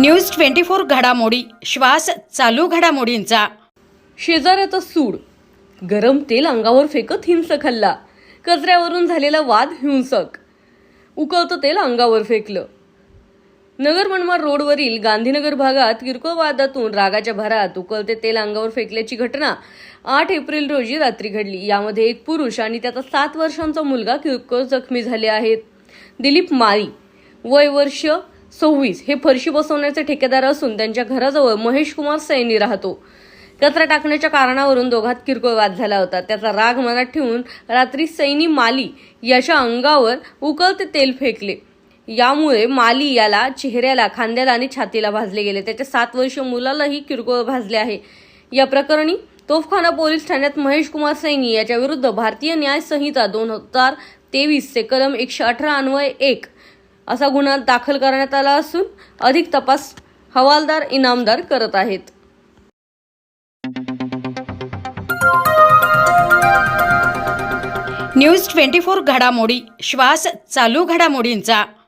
News twenty four घडामोडी. श्वास चालू घडामोडींचा. शेजाऱ्याचा सूड. गरम तेल अंगावर फेकत हिंसक हल्ला. कचऱ्यावरून झालेला वाद हिंसक. उकळतं तेल अंगावर फेकलं. नगर मनमाड रोडवरील गांधीनगर भागात किरकोळ वादातून रागाच्या भरात उकळते तेल अंगावर फेकल्याची घटना आठ एप्रिल रोजी रात्री घडली. यामध्ये एक पुरुष आणि त्याचा सात वर्षांचा मुलगा किरकोळ जखमी झाले आहेत. दिलीप माळी वय वर्ष सव्वीस हे फरशी बसवण्याचे ठेकेदार असून त्यांच्या घराजवळ महेश कुमार सैनी राहतो. कचरा टाकण्याच्या कारणावरून दोघात किरकोळ वाद झाला होता. त्याचा राग मनात ठेवून रात्री सैनी माली याच्या अंगावर उकळते तेल फेकले. यामुळे माली याला चेहऱ्याला खांद्याला आणि छातीला भाजले गेले. त्याच्या सात वर्ष मुलालाही किरकोळ भाजले आहे. या प्रकरणी तोफखाना पोलीस ठाण्यात महेश कुमार सैनी याच्या विरुद्ध भारतीय न्याय संहिता दोन हजार तेवीसचे कलम एकशे अठरा अन्वय एक असा गुन्हा दाखल करण्यात आला असून अधिक तपास हवालदार इनामदार करत आहेत. न्यूज ट्वेंटी फोर घडामोडी श्वास चालू घडामोडींचा.